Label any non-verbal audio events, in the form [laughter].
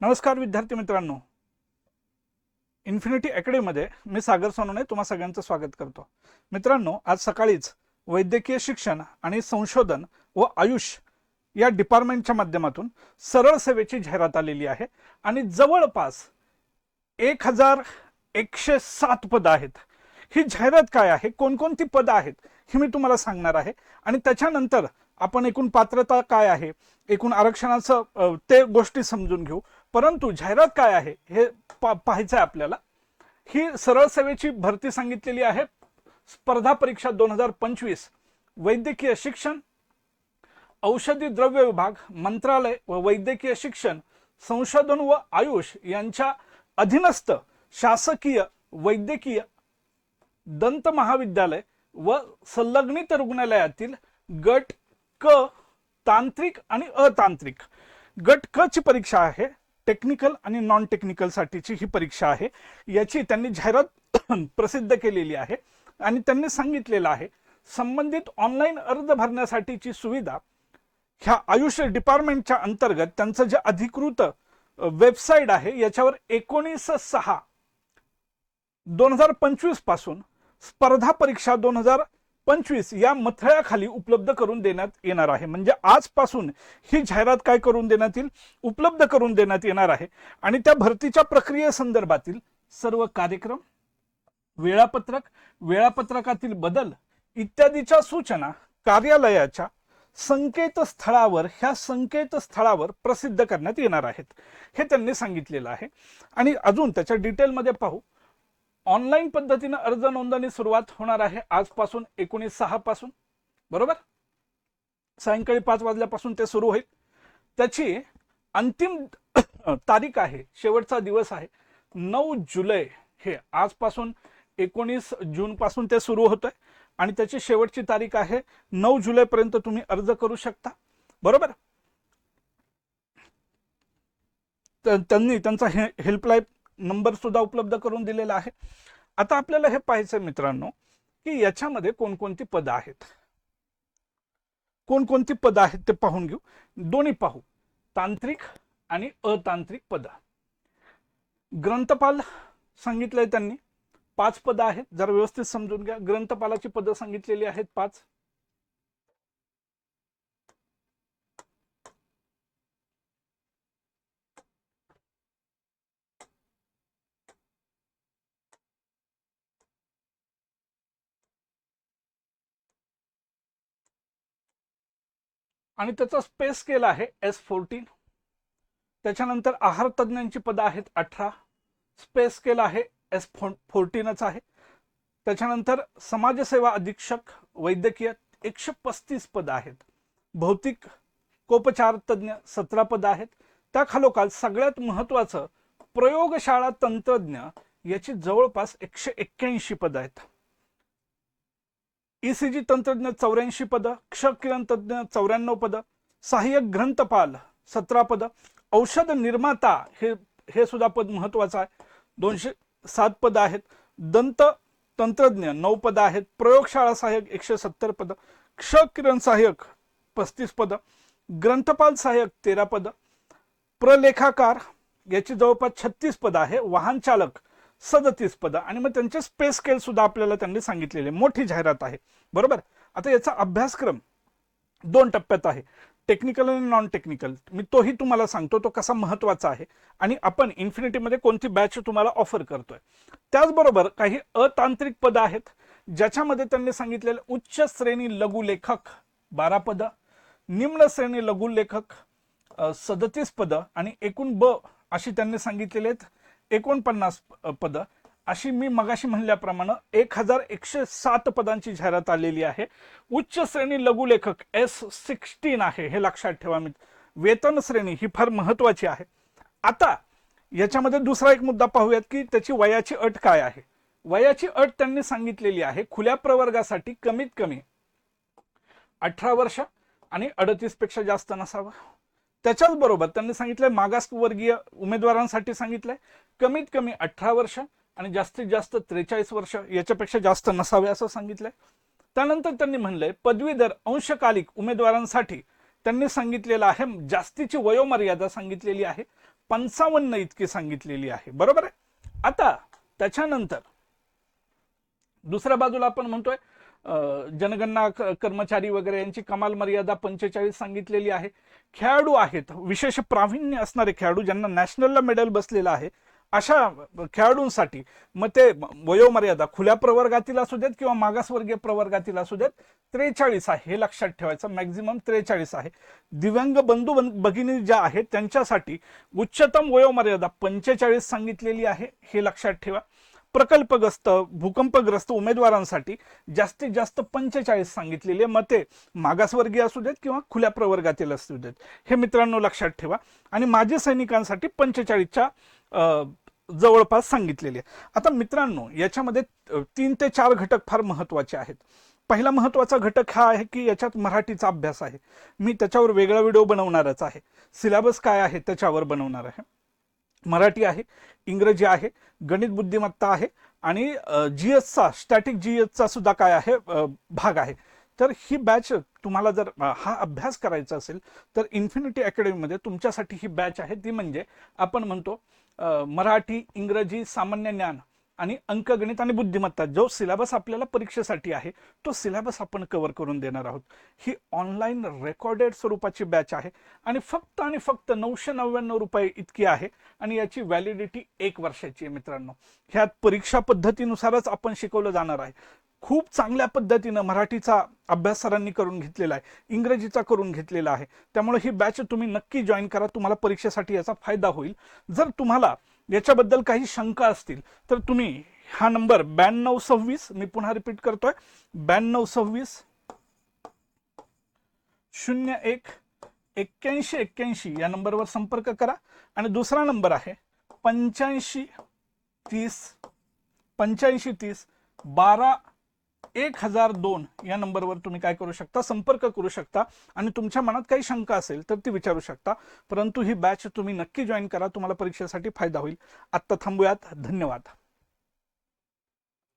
नमस्कार विद्यार्थी मित्रांनो. इन्फिनिटी अकॅडमीमध्ये मी सागर सोनवणे तुम्हा सगळ्यांचं स्वागत करतो. मित्रांनो आज सकाळीच वैद्यकीय शिक्षण आणि संशोधन व आयुष या डिपार्टमेंटच्या माध्यमातून सरळ सेवेची जाहिरात आलेली आहे आणि जवळपास एक हजार एकशे सात पदं आहेत. ही जाहिरात काय आहे? कोणकोणती पदं आहेत? ही मी तुम्हाला सांगणार आहे. आणि त्याच्यानंतर आपण एकूण पात्रता काय आहे? एकूण आरक्षणाचं ते गोष्टी समजून घेऊ. परंतु जाहिरात काय आहे हे पा पाहायचं आहे आपल्याला. ही सरळ सेवेची भरती सांगितलेली आहे. स्पर्धा परीक्षा दोन हजार पंचवीस वैद्यकीय शिक्षण औषधी द्रव्य विभाग मंत्रालय व वैद्यकीय शिक्षण संशोधन व आयुष यांच्या अधीनस्थ शासकीय वैद्यकीय दंत महाविद्यालय व संलग्नित रुग्णालयातील गट क तांत्रिक आणि अतांत्रिक. गट क ची परीक्षा आहे. टेक्निकल आणि नॉन टेक्निकल साठीची ही परीक्षा आहे. याची त्यांनी जाहिरात [coughs] प्रसिद्ध केलेली आहे आणि त्यांनी सांगितलेलं आहे संबंधित ऑनलाईन अर्ज भरण्यासाठीची सुविधा ह्या आयुष डिपार्टमेंटच्या अंतर्गत त्यांचं जे अधिकृत वेबसाईट आहे याच्यावर एकोणीस सहा दोन हजार पंचवीसपासून स्पर्धा परीक्षा दोन हजार पंचवीस या मथळ्याखाली उपलब्ध करून देण्यात येणार आहे. म्हणजे आजपासून ही जाहिरात काय करून देण्यात येईल? उपलब्ध करून देण्यात येणार आहे. आणि त्या भरतीच्या प्रक्रियेसंदर्भातील सर्व कार्यक्रम वेळापत्रक वेळापत्रकातील बदल इत्यादीच्या सूचना कार्यालयाच्या संकेतस्थळावर ह्या संकेतस्थळावर प्रसिद्ध करण्यात येणार आहेत. हे त्यांनी सांगितलेलं आहे. आणि अजून त्याच्या डिटेलमध्ये पाहू. ऑनलाईन पद्धतीनं अर्ज नोंदणी सुरुवात होणार आहे आजपासून एकोणीस सहा पासून. बरोबर? सायंकाळी पाच वाजल्यापासून ते सुरू होईल. त्याची अंतिम [clears throat] तारीख आहे शेवटचा दिवस आहे नऊ जुलै. हे आजपासून एकोणीस जून पासून ते सुरू होतंय आणि त्याची शेवटची तारीख आहे नऊ जुलैपर्यंत तुम्ही अर्ज करू शकता. बरोबर? तर त्यांनी त्यांचा हे हेल्पलाईन नंबर सुद्धा उपलब्ध करून दिलेला आहे. आता आपल्याला हे पाहायचं मित्रांनो की याच्यामध्ये कोणकोणती पदं आहेत? कोणकोणती पदं आहेत ते पाहून घेऊ. दोन्ही पाहू. तांत्रिक आणि अतांत्रिक पदं. ग्रंथपाल सांगितलंय त्यांनी पाच पदं आहेत. जरा व्यवस्थित समजून घ्या. ग्रंथपालाची पदं सांगितलेली आहेत पाच. आणि त्याचा स्पेस स्केल आहे एस फोर्टीन त्याच्यानंतर आहार तज्ज्ञांची पदं आहेत अठरा. स्पेस स्केल आहे एस फो फोर्टीनच आहे. त्याच्यानंतर समाजसेवा अधीक्षक वैद्यकीय एकशे पस्तीस पदं आहेत. भौतिक कोपचार तज्ज्ञ सतरा पदं आहेत. त्या खालोखाल सगळ्यात महत्त्वाचं प्रयोगशाळा तंत्रज्ञ याची जवळपास एकशे एक्क्याऐंशी पदं आहेत. ईसीजी तंत्रज्ञ चौऱ्याऐंशी पदं क्षकिरण तज्ज्ञ चौऱ्याण्णव पदं सहाय्यक ग्रंथपाल सतरा पदं औषध निर्माता हे हे सुद्धा पद महत्वाचं आहे. दोनशे सात पदं आहेत. दंत तंत्रज्ञ नऊ पदं आहेत. प्रयोगशाळा सहाय्यक एकशे सत्तर पदं क्षकिरण सहाय्यक पस्तीस पदं ग्रंथपाल सहाय्यक तेरा पदं प्रलेखाकार याची जवळपास छत्तीस पदं आहे. वाहन चालक सदतीस पदं. आणि मग त्यांचे स्पेस स्केल सुद्धा आपल्याला त्यांनी सांगितलेले. मोठी जाहिरात आहे. बरोबर? आता याचा अभ्यासक्रम दोन टप्प्यात आहे. टेक्निकल आणि नॉन टेक्निकल मी तोही तुम्हाला सांगतो तो कसा महत्त्वाचा आहे. आणि आपण इन्फिनिटीमध्ये कोणती बॅच तुम्हाला ऑफर करतोय. त्याचबरोबर काही अतांत्रिक पदं आहेत ज्याच्यामध्ये त्यांनी सांगितलेलं उच्च श्रेणी लघुलेखक बारा पदं निम्न श्रेणी लघुलेखक सदतीस पदं आणि एकूण ब अशी त्यांनी सांगितलेली आहेत. एकोणपन्नास पदं. अशी मी मगाशी म्हणल्याप्रमाणे एक हजार एकशे सात पदांची जाहिरात आलेली आहे. उच्च श्रेणी लघुलेखक एस सिक्स्टीन आहे हे लक्षात ठेवा मी वेतन श्रेणी ही फार महत्वाची आहे. आता याच्यामध्ये दुसरा एक मुद्दा पाहूयात की त्याची वयाची अट काय आहे? वयाची अट त्यांनी सांगितलेली आहे खुल्या प्रवर्गासाठी कमीत कमी अठरा वर्ष आणि अडतीसपेक्षा जास्त नसावं. त्याच्याच बरोबर त्यांनी सांगितलंय मागासवर्गीय उमेदवारांसाठी सांगितलंय कमीत कमी अठरा वर्ष आणि जास्तीत जास्त त्रेचाळीस वर्ष याच्यापेक्षा जास्त नसावे असं सांगितलंय. त्यानंतर त्यांनी म्हणलंय पदवीधर अंशकालिक उमेदवारांसाठी त्यांनी सांगितलेलं आहे जास्तीची वयोमर्यादा सांगितलेली आहे पंचावन्न इतकी सांगितलेली आहे. बरोबर आहे? आता त्याच्यानंतर दुसऱ्या बाजूला आपण म्हणतोय जनगणना क- कर्मचारी वगैरे यांची कमाल मर्यादा पंचेचाळीस सांगितलेली आहे. खेळाडू आहेत. विशेष प्रावीण्य असणारे खेळाडू ज्यांना नॅशनलला मेडल बसलेलं आहे अशा खेळाडूंसाठी मग ते वयोमर्यादा खुल्या प्रवर्गातील असू देत किंवा मागासवर्गीय प्रवर्गातील असू देत त्रेचाळीस आहे. हे लक्षात ठेवायचं. मॅक्झिमम त्रेचाळीस आहे. दिव्यांग बंधू बन- भगिनी ज्या आहेत त्यांच्यासाठी उच्चतम वयोमर्यादा पंचेचाळीस सांगितलेली आहे. हे लक्षात ठेवा. प्रकल्पग्रस्त भूकंपग्रस्त उमेदवारांसाठी जास्तीत जास्त पंचेचाळीस सांगितलेली आहे मते मागासवर्गीय असू देत किंवा खुल्या प्रवर्गातील असू देत. हे मित्रांनो लक्षात ठेवा. आणि माजी सैनिकांसाठी पंचेचाळीसच्या जवळपास सांगितलेली. आहे आता मित्रांनो याच्यामध्ये तीन ते चार घटक फार महत्त्वाचे आहेत. पहिला महत्त्वाचा घटक हा आहे की याच्यात मराठीचा अभ्यास आहे. मी त्याच्यावर वेगळा व्हिडिओ बनवणारच आहे. सिलेबस काय आहे त्याच्यावर बनवणार आहे. मराठी आहे इंग्रजी आहे गणित बुद्धिमत्ता आहे आणि जी एसचा स्टॅटिक जी एसचा सुद्धा काय आहे भाग आहे. तर ही बॅच तुम्हाला जर हा अभ्यास करायचा असेल तर इन्फिनिटी अकॅडमीमध्ये तुमच्यासाठी ही बॅच आहे. ती म्हणजे आपण म्हणतो मराठी इंग्रजी सामान्य ज्ञान. आणि अंकगणित आणि बुद्धिमत्ता जो सिलेबस आपल्याला परीक्षेसाठी आहे तो सिलेबस आपण कव्हर करून देणार आहोत. ही ऑनलाईन रेकॉर्डेड स्वरूपाची बॅच आहे आणि फक्त आणि फक्त नऊशे नव्याण्णव रुपये इतकी आहे आणि याची व्हॅलिडिटी एक वर्षाची आहे मित्रांनो. ह्यात परीक्षा पद्धतीनुसारच आपण शिकवलं जाणार आहे. खूप चांगल्या पद्धतीनं मराठीचा अभ्यास सरांनी करून घेतलेला आहे इंग्रजीचा करून घेतलेला आहे. त्यामुळे ही बॅच तुम्ही नक्की जॉईन करा तुम्हाला परीक्षेसाठी याचा फायदा होईल. जर तुम्हाला याच्याबद्दल काही शंका असतील तर तुम्ही हा नंबर ब्याण्णव सव्वीस मी पुन्हा रिपीट करतोय ब्याण्णव सव्वीस शून्य एक एक्क्याऐंशी एक्क्याऐंशी या नंबरवर संपर्क करा. आणि दुसरा नंबर आहे पंच्याऐंशी तीस पंच्याऐंशी तीस बारा एक हजार दोन या नंबरवर तुम्ही काय करू शकता संपर्क करू शकता आणि तुमच्या मनात काही शंका असेल तर ती विचारू शकता. परंतु ही बॅच तुम्ही नक्की जॉईन करा तुम्हाला परीक्षेसाठी फायदा होईल. आत्ता थांबूयात. धन्यवाद.